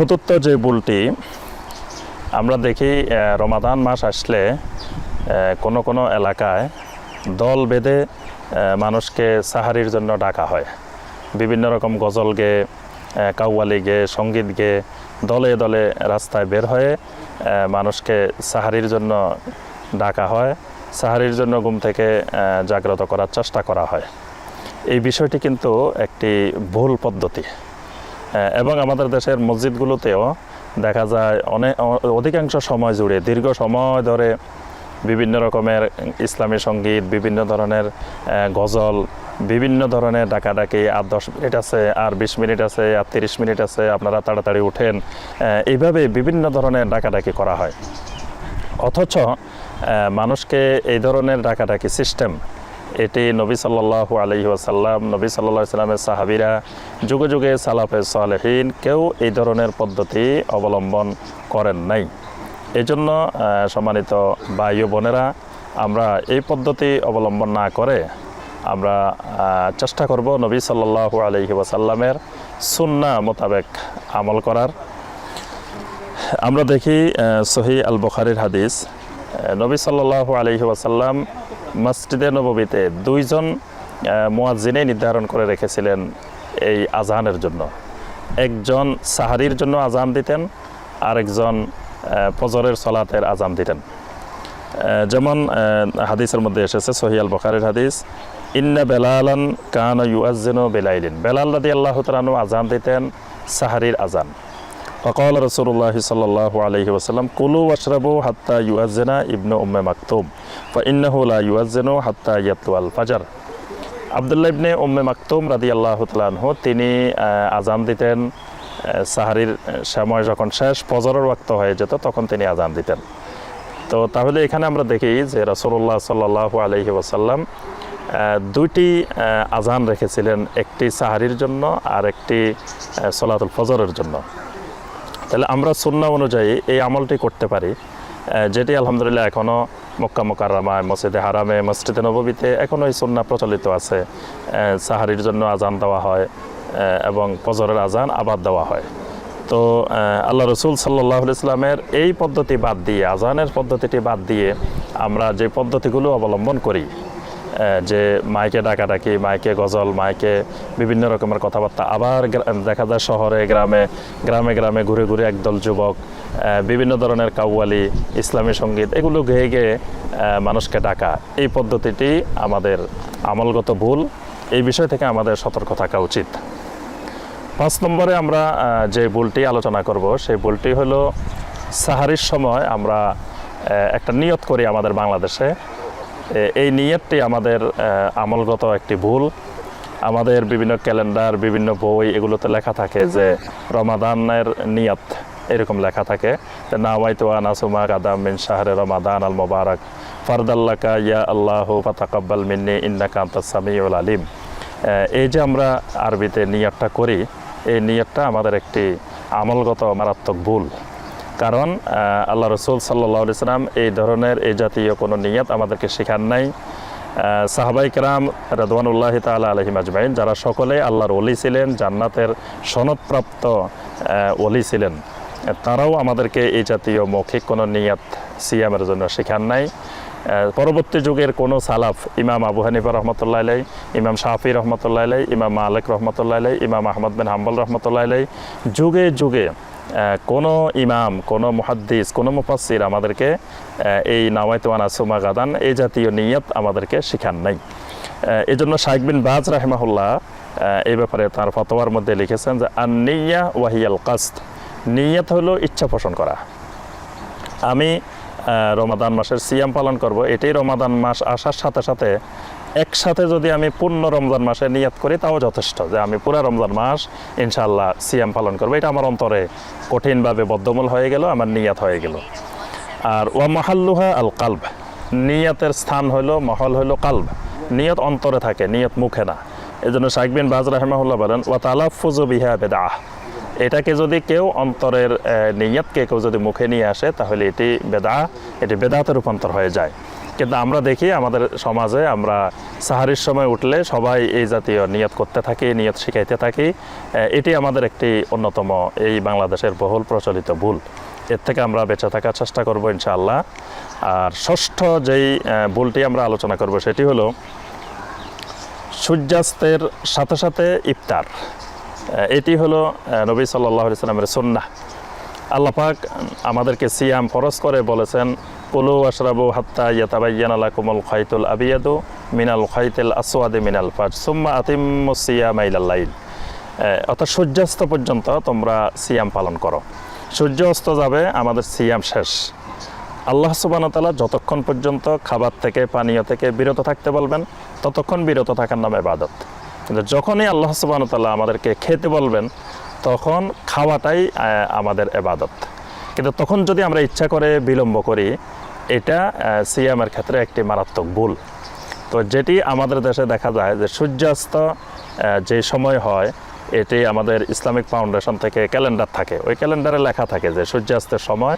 চতুর্থ যে বুলটি আমরা দেখি রমাদান মাস আসলে কোনো কোনো এলাকায় দল বেঁধে মানুষকে সাহারির জন্য ডাকা হয়। বিভিন্ন রকম গজল আহ, কাউয়ালি গেয়ে সংগীত গেয়ে দলে দলে রাস্তায় বের হয়ে মানুষকে সাহারির জন্য ডাকা হয়। সাহারির জন্য ঘুম থেকে জাগ্রত করার চেষ্টা করা হয়। এই বিষয়টি কিন্তু একটি ভুল পদ্ধতি। এবং আমাদের দেশের মসজিদগুলোতেও দেখা যায় অনেক অধিকাংশ সময় জুড়ে, দীর্ঘ সময় ধরে বিভিন্ন রকমের ইসলামী সংগীত, বিভিন্ন ধরনের গজল, বিভিন্ন ধরনের ডাকাডাকি আর দশ মিনিট আছে, আর বিশ মিনিট আছে, আর তিরিশ মিনিট আছে, আপনারা তাড়াতাড়ি উঠেন। এইভাবে বিভিন্ন ধরনের ডাকাডাকি করা হয়। অথচ মানুষকে এই ধরনের ডাকাডাকি সিস্টেম এটি নবী সাল্লাল্লাহু আলহি আসাল্লাম নবী সাল্লাহ সাল্লামের সাহাবিরা যুগে যুগে সালাফে সালেহীন কেউ এই ধরনের পদ্ধতি অবলম্বন করেন নাই। এজন্য সম্মানিত বায়ু বোনেরা, আমরা এই পদ্ধতি অবলম্বন না করে আমরা চেষ্টা করব নবী সাল্লাল্লাহু আলহি ওয়াসাল্লামের সুন্না মোতাবেক আমল করার। আমরা দেখি সহি আল বখারির হাদিস নবী সাল্লাল্লাহু আলহি ওয়াসাল্লাম মসজিদে নববীতে দুইজন মোয়াজিনে নির্ধারণ করে রেখেছিলেন এই আজানের জন্য। একজন সাহারির জন্য আজান দিতেন, আরেকজন ফজরের সলাতের আজান দিতেন। যেমন হাদিসের মধ্যে এসেছে সহিয়াল বখারের হাদিস, ইন্না বেলালান কান ইউআজেন বেলাইলিন। বেলাল রাদি আল্লাহ তালু আজান দিতেন, সাহারির আজান। ফকল রসুল্লাহ সাল্লাহ আলহি ওসাল্লাম কুলু ওয়াশরাবু হাত্তা ইউআজেনা ইবনু উম্মে মাকতুম ফা লা ইউআজেনু হাত্তা ইয়াতু আল ফাজার আবদুল্লাহ ইবনে উম্মে মাকতুম রাদি আল্লাহ তালাহ তিনি আজান দিতেন সাহারির সময় যখন শেষ, ফজরের ওয়াক্ত হয়ে যেত, তখন তিনি আজান দিতেন। তো তাহলে এখানে আমরা দেখি যে রসুল্লাহ সাল্লাহ আলহি ওসাল্লাম দুইটি আজান রেখেছিলেন, একটি সাহারির জন্য আর একটি সলাতুল ফজরের জন্য। তাহলে আমরা সুন্না অনুযায়ী এই আমলটি করতে পারি। যেটি আলহামদুলিল্লাহ এখনও মক্কা মোকাররামায় মসজিদে হারামে, মসজিদে নববীতে এখনও এই সুন্না প্রচলিত আছে। সাহারির জন্য আজান দেওয়া হয় এবং ফজরের আজান আবার দেওয়া হয়। তো আল্লাহ রসুল সাল্লাহ ইসলামের এই পদ্ধতি বাদ দিয়ে আজানের পদ্ধতিটি বাদ দিয়ে আমরা যে পদ্ধতিগুলো অবলম্বন করি যে মাইকে ডাকাডাকি, মাইকে গজল, মাইকে বিভিন্ন রকমের কথাবার্তা। আবার দেখা যায় শহরে, গ্রামে গ্রামে গ্রামে ঘুরে ঘুরে একদল যুবক বিভিন্ন ধরনের কাউয়ালি, ইসলামী সংগীত, এগুলো গেয়ে গেয়ে মানুষকে ডাকা। এই পদ্ধতিটি আমাদের আমলগত ভুল। এই বিষয় থেকে আমাদের সতর্ক থাকা উচিত। পাঁচ নম্বরে আমরা যে ভুলটি আলোচনা করব, সেই ভুলটি হলো সাহারির সময় আমরা একটা নিয়ত করি আমাদের বাংলাদেশে। এই নিয়তটি আমাদের আমলগত একটি ভুল। আমাদের বিভিন্ন ক্যালেন্ডার, বিভিন্ন বই এগুলোতে লেখা থাকে যে রমাদানের নিয়ত এরকম লেখা থাকে যে নাওয়াইতু আনাসুমা কাদাম মিন শাহরে রমাদান আল মোবারক, ফারদাল্লাকা ইয়া আল্লাহ ফাতাকাব্বাল মিন্নি ইন্নাকা আনতাস সামিউল আলিম। এই যে আমরা আরবিতে নিয়তটা করি, এই নিয়তটা আমাদের একটি আমলগত মারাত্মক ভুল। কারণ আল্লাহ রসুল সাল্লাহ সাল্লাম এই ধরনের এই জাতীয় কোনো নিয়ত আমাদেরকে শেখান নাই। সাহাবাইকরাম সাহাবাই কেরাম রদওয়ানুল্লাহ তাল আলহিম আজমাইন, যারা সকলে আল্লাহর অলি ছিলেন, জান্নাতের সনদপ্রাপ্ত অলি ছিলেন, তারাও আমাদেরকে এই জাতীয় মৌখিক কোনো নিয়াত, সিয়ামের জন্য শেখান নাই। পরবর্তী যুগের কোনো সালাফ ইমাম আবু হানিফা রহমতুল্লাহ আলাই ইমাম শাফি রহমতুল্লাহ আলাই ইমাম মালিক রহমতুল্লাহ আলাই ইমাম আহমদ বিন হাম্বল রহমতুল্লাহ আলাই যুগে যুগে কোনো ইমাম কোনো মুহাদ্দিস কোনো মুফাসির আমাদেরকে এই নাওয়াইতওয়ানা সুমা গাদান এই জাতীয় নিয়ত আমাদেরকে শেখান নাই। আহ, এই জন্য শাইক বিন বাজ রাহেমাহুল্লাহ এই ব্যাপারে তার ফতোয়ার মধ্যে লিখেছেন যে আন্নিয়া ওয়াহিয়াল কাস্ত নিয়ত হলো ইচ্ছা পোষণ করা। আমি রমাদান মাসের সিয়াম পালন করব। এটাই রমাদান মাস আসার সাথে সাথে একসাথে যদি আমি পূর্ণ রমজান মাসে নিয়াত করি, তাও যথেষ্ট যে আমি পুরা রমজান মাস ইনশাল্লাহ সিয়াম পালন করব। এটা আমার অন্তরে কঠিনভাবে বদ্ধমূল হয়ে গেল, আমার নিয়াত হয়ে গেল। আর ওয়া মহাল্লুহা আল কালব, নিয়তের স্থান হলো মহল হলো কালব। নিয়ত অন্তরে থাকে, নিয়ত মুখে না। এই জন্য শাইক বিন বাজ রাহমাহুল্লাহ বলেন, ওয়া তালাফুজু বিহা বেদাহ এটাকে যদি কেউ অন্তরের নিয়তকে কেউ যদি মুখে নিয়ে আসে, তাহলে এটি বেদা এটি বেদাতে রূপান্তর হয়ে যায়। কিন্তু আমরা দেখি আমাদের সমাজে আমরা সাহারির সময় উঠলে সবাই এই জাতীয় নিয়ত করতে থাকি, নিয়ত শিখাইতে থাকি। এটি আমাদের একটি অন্যতম এই বাংলাদেশের বহুল প্রচলিত ভুল। এর থেকে আমরা বেঁচে থাকার চেষ্টা করব ইনশাআল্লাহ। আর ষষ্ঠ যেই ভুলটি আমরা আলোচনা করব সেটি হলো, সূর্যাস্তের সাথে সাথে ইফতার। এটি হলো নবী সাল্লাহ ইসলামের সুন্নাহ। আল্লাহ পাক আমাদেরকে সিয়াম ফরজ করে বলেছেন, কুলু আশরাবু হাত্তা ইয়াতাবাইয়ান লাকুমুল খাইতুল আবিয়াদু মিনাল খাইতুল আসওয়াদি মিনাল ফাজ, সুম্মা আতিম্মু সিয়াম ইলাল্লাইল অর্থাৎ সূর্যাস্ত পর্যন্ত তোমরা সিয়াম পালন করো। সূর্য অস্ত যাবে, আমাদের সিয়াম শেষ। আল্লাহ সুবানতালা যতক্ষণ পর্যন্ত খাবার থেকে, পানীয় থেকে বিরত থাকতে বলবেন, ততক্ষণ বিরত থাকার নামে ইবাদত। কিন্তু যখনই আল্লাহ সুবানতাল্লাহ আমাদেরকে খেতে বলবেন তখন খাওয়াটাই আমাদের এবাদত কিন্তু তখন যদি আমরা ইচ্ছা করে বিলম্ব করি এটা আহ, সিয়ামের ক্ষেত্রে একটি মারাত্মক ভুল। তো যেটি আমাদের দেশে দেখা যায় যে সূর্যাস্ত যে সময় হয় এটি আমাদের ইসলামিক ফাউন্ডেশন থেকে ক্যালেন্ডার থাকে। ওই ক্যালেন্ডারে লেখা থাকে যে সূর্যাস্তের সময়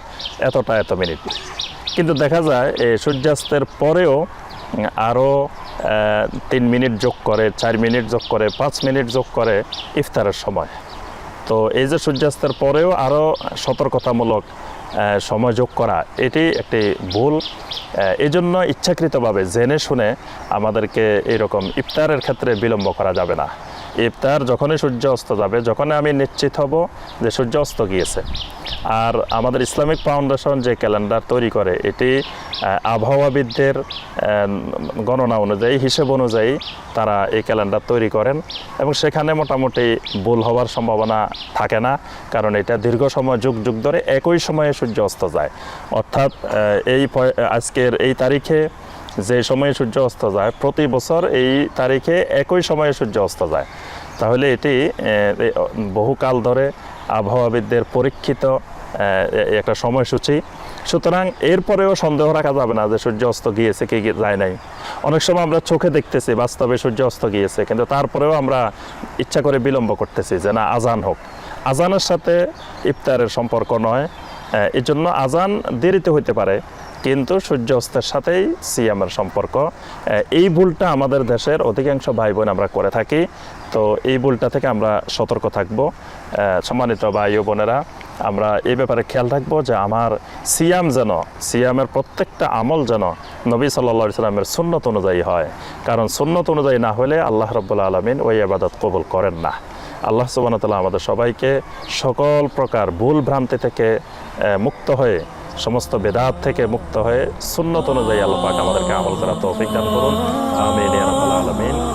এতটা এত মিনিট। কিন্তু দেখা যায় এই সূর্যাস্তের পরেও আরও তিন মিনিট যোগ করে, চার মিনিট যোগ করে, পাঁচ মিনিট যোগ করে ইফতারের সময়। তো এই যে সূর্যাস্তের পরেও আরও সতর্কতামূলক সময় যোগ করা, এটি একটি ভুল। এজন্য ইচ্ছাকৃতভাবে জেনে শুনে আমাদেরকে এরকম ইফতারের ক্ষেত্রে বিলম্ব করা যাবে না। ইফতার যখনই সূর্য অস্ত যাবে, যখনই আমি নিশ্চিত হব যে সূর্য অস্ত গিয়েছে। আর আমাদের ইসলামিক ফাউন্ডেশন যে ক্যালেন্ডার তৈরি করে, এটি আবহাওয়াবিদদের গণনা অনুযায়ী, হিসেব অনুযায়ী তারা এই ক্যালেন্ডার তৈরি করেন এবং সেখানে মোটামুটি ভুল হওয়ার সম্ভাবনা থাকে না, কারণ এটা দীর্ঘ সময়, যুগ যুগ ধরে একই সময়ে সূর্য অস্ত যায়। অর্থাৎ এই আজকের এই তারিখে যে সময়ে সূর্য অস্ত যায় প্রতি বছর এই তারিখে একই সময়ে সূর্য অস্ত যায়। তাহলে এটি বহুকাল ধরে আবহাওয়াবিদদের পরীক্ষিত একটা সময়সূচি। সুতরাং এরপরেও সন্দেহ রাখা যাবে না যে সূর্য অস্ত গিয়েছে কি যায় নাই। অনেক সময় আমরা চোখে দেখতেছি বাস্তবে সূর্য অস্ত গিয়েছে কিন্তু তারপরেও আমরা ইচ্ছা করে বিলম্ব করতেছি যে না আজান হোক। আজানের সাথে ইফতারের সম্পর্ক নয় আহ, এই জন্য আজান দেরিতে হইতে পারে। কিন্তু সূর্য অস্তের সাথেই সিয়ামের সম্পর্ক। এই ভুলটা আমাদের দেশের অধিকাংশ ভাই বোন আমরা করে থাকি। তো এই ভুলটা থেকে আমরা সতর্ক থাকব। সম্মানিত ভাই বোনেরা, আমরা এই ব্যাপারে খেয়াল রাখব যে আমার সিয়াম যেন, সিয়ামের প্রত্যেকটা আমল যেন নবী সাল্লা সাল্লামের সুন্নত অনুযায়ী হয়। কারণ সুন্নত অনুযায়ী না হলে আল্লাহ রব্বুল্লা আলমিন ওই আবাদত কবুল করেন না। আল্লাহ সুবান তাল্লাহ আমাদের সবাইকে সকল প্রকার ভুল ভ্রান্তি থেকে মুক্ত হয়ে সমস্ত বেদাত থেকে মুক্ত হয়ে সুন্নত অনুযায়ী আল্লাহ পাক আমাদেরকে আমল করা তৌফিক দান করুন। আমিন আলমিন।